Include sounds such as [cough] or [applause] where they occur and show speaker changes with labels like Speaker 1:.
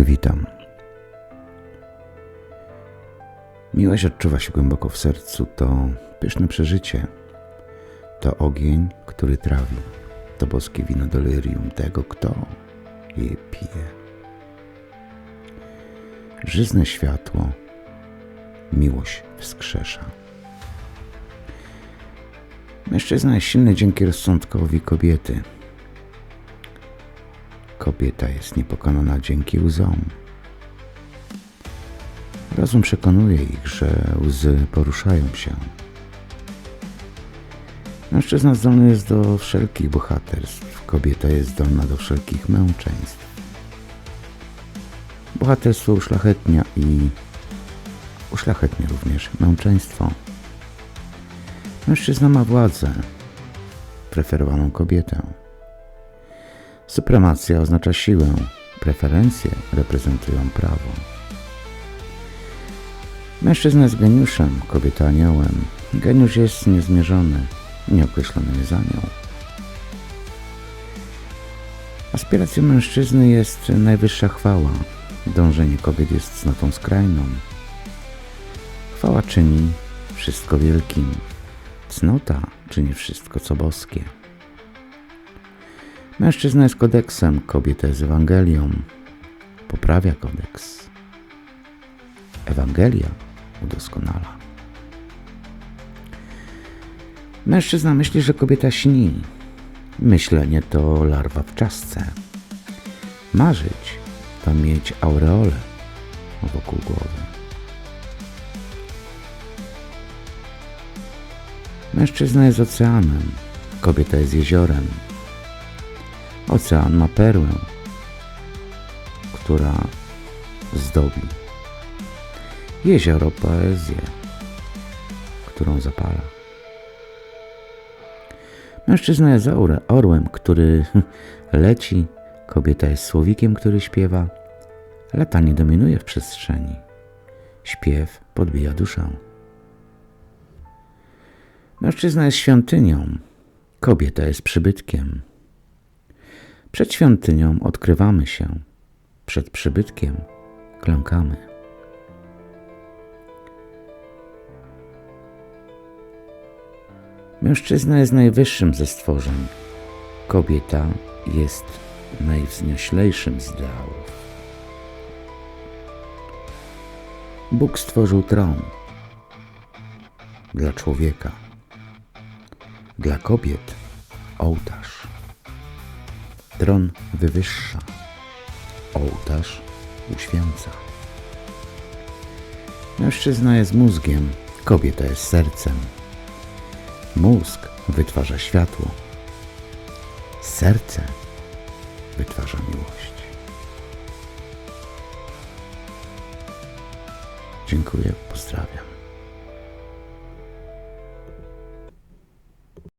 Speaker 1: Witam. Miłość odczuwa się głęboko w sercu. To pyszne przeżycie. To ogień, który trawi. To boskie wino delirium tego, kto je pije. Żyzne światło. Miłość wskrzesza. Mężczyzna jest silny dzięki rozsądkowi kobiety. Kobieta jest niepokonana dzięki łzom. Rozum przekonuje ich, że łzy poruszają się. Mężczyzna zdolny jest do wszelkich bohaterstw, kobieta jest zdolna do wszelkich męczeństw. Bohaterstwo uszlachetnia i uszlachetnia również męczeństwo. Mężczyzna ma władzę, preferowaną kobietę. Supremacja oznacza siłę, preferencje reprezentują prawo. Mężczyzna jest geniuszem, kobieta aniołem. Geniusz jest niezmierzony, nieokreślony jest anioł. Aspiracją mężczyzny jest najwyższa chwała. Dążenie kobiet jest cnotą skrajną. Chwała czyni wszystko wielkim. Cnota czyni wszystko, co boskie. Mężczyzna jest kodeksem, kobieta jest Ewangelią. Poprawia kodeks. Ewangelia udoskonala. Mężczyzna myśli, że kobieta śni. Myślenie to larwa w czaszce. Marzyć to mieć aureolę wokół głowy. Mężczyzna jest oceanem, kobieta jest jeziorem. Ocean ma perłę, która zdobi. Jezioro poezję, którą zapala. Mężczyzna jest orłem, który [laughs] leci, kobieta jest słowikiem, który śpiewa. Latanie dominuje w przestrzeni. Śpiew podbija duszę. Mężczyzna jest świątynią, kobieta jest przybytkiem. Przed świątynią odkrywamy się, przed przybytkiem klękamy. Mężczyzna jest najwyższym ze stworzeń, kobieta jest najwznioślejszym z ideałów. Bóg stworzył tron dla człowieka, dla kobiet ołtarz. Tron wywyższa, ołtarz uświęca. Mężczyzna jest mózgiem, kobieta jest sercem. Mózg wytwarza światło, serce wytwarza miłość. Dziękuję, pozdrawiam.